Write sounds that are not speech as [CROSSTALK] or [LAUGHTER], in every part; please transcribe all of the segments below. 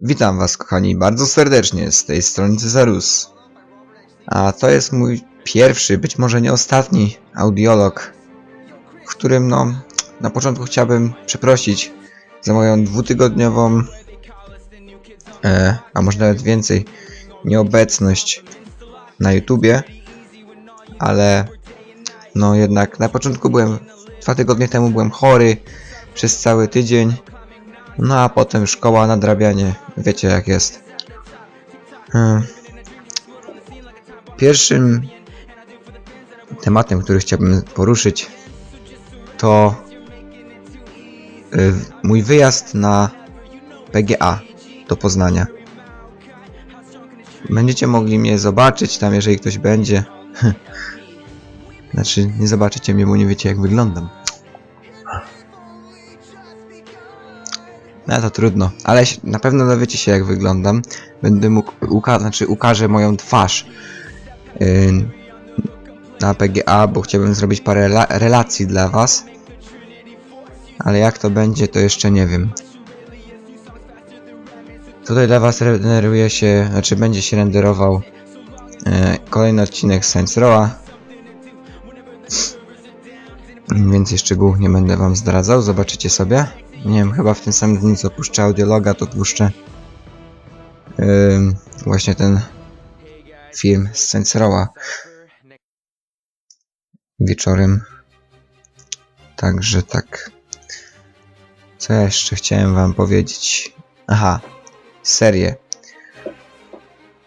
Witam Was, kochani, bardzo serdecznie z tej strony Cezarus. A to jest mój pierwszy, być może nie ostatni audiolog, w którym, no, na początku chciałbym przeprosić za moją dwutygodniową, e, a może nawet więcej, nieobecność na YouTubie, ale, no, jednak na początku byłem, dwa tygodnie temu byłem chory przez cały tydzień. No a potem szkoła, nadrabianie. Wiecie jak jest. Hmm. Pierwszym tematem, który chciałbym poruszyć, to y, mój wyjazd na PGA do Poznania. Będziecie mogli mnie zobaczyć tam, jeżeli ktoś będzie. [LAUGHS] Znaczy, nie zobaczycie mnie, bo nie wiecie jak wyglądam. No to trudno, ale na pewno dowiecie się jak wyglądam. Będę mógł, uka znaczy ukażę moją twarz yy, na PGA, bo chciałbym zrobić parę rela relacji dla was. Ale jak to będzie, to jeszcze nie wiem. Tutaj dla was renderuje się, znaczy będzie się renderował yy, kolejny odcinek Science Rowa. Więcej szczegółów nie będę wam zdradzał, zobaczycie sobie. Nie wiem, chyba w tym samym dniu co puszczę audiologa, to puszczę ym, właśnie ten film z Senseroła wieczorem. Także tak. Co jeszcze chciałem wam powiedzieć? Aha, serię.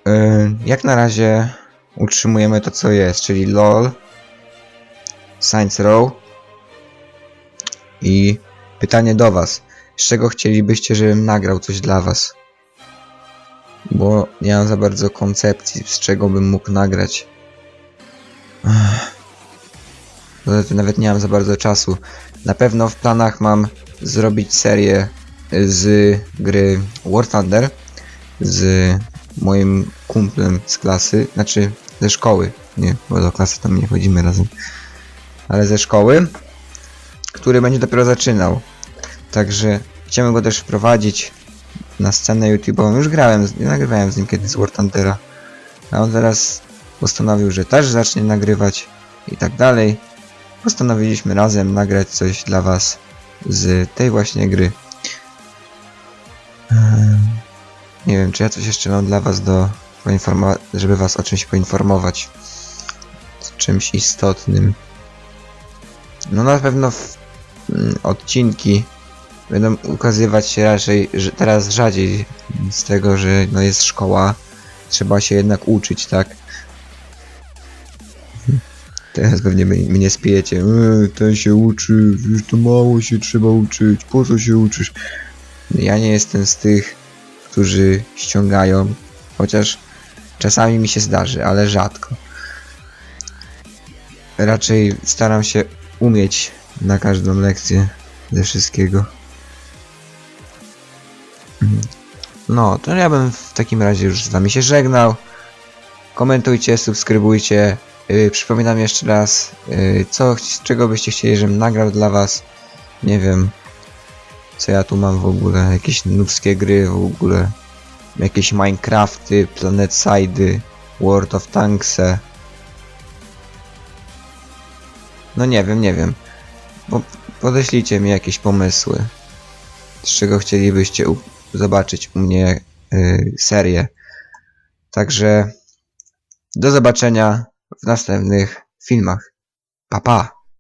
Yy, jak na razie utrzymujemy to co jest, czyli LOL, Science Row i Pytanie do Was. Z czego chcielibyście, żebym nagrał coś dla Was? Bo nie mam za bardzo koncepcji, z czego bym mógł nagrać. Tym nawet nie mam za bardzo czasu. Na pewno w planach mam zrobić serię z gry War Thunder z moim kumplem z klasy, znaczy ze szkoły. Nie, bo do klasy tam nie chodzimy razem. Ale ze szkoły który będzie dopiero zaczynał. Także chciałem go też wprowadzić na scenę YouTube'ową. Już grałem, nagrywałem z nim kiedyś z War Thundera. A on teraz postanowił, że też zacznie nagrywać i tak dalej. Postanowiliśmy razem nagrać coś dla was z tej właśnie gry. Ehm, Nie wiem, czy ja coś jeszcze mam dla was do poinformować, żeby was o czymś poinformować. Czymś istotnym. No na pewno mm, odcinki będą ukazywać się raczej że teraz rzadziej z tego, że no jest szkoła, trzeba się jednak uczyć, tak? Teraz pewnie mnie, spijecie. Eee, ten się uczy, już to mało się trzeba uczyć, po co się uczysz? Ja nie jestem z tych, którzy ściągają, chociaż czasami mi się zdarzy, ale rzadko. Raczej staram się umieć na każdą lekcję ze wszystkiego. No, to ja bym w takim razie już z wami się żegnał. Komentujcie, subskrybujcie. Yy, przypominam jeszcze raz, yy, co, czego byście chcieli, żebym nagrał dla was. Nie wiem, co ja tu mam w ogóle. Jakieś nubskie gry w ogóle. Jakieś Minecrafty, Planet Side'y, World of Tanks'e. No nie wiem, nie wiem. Bo podeślijcie mi jakieś pomysły. Z czego chcielibyście zobaczyć u mnie y, serię. Także do zobaczenia w następnych filmach. Pa pa!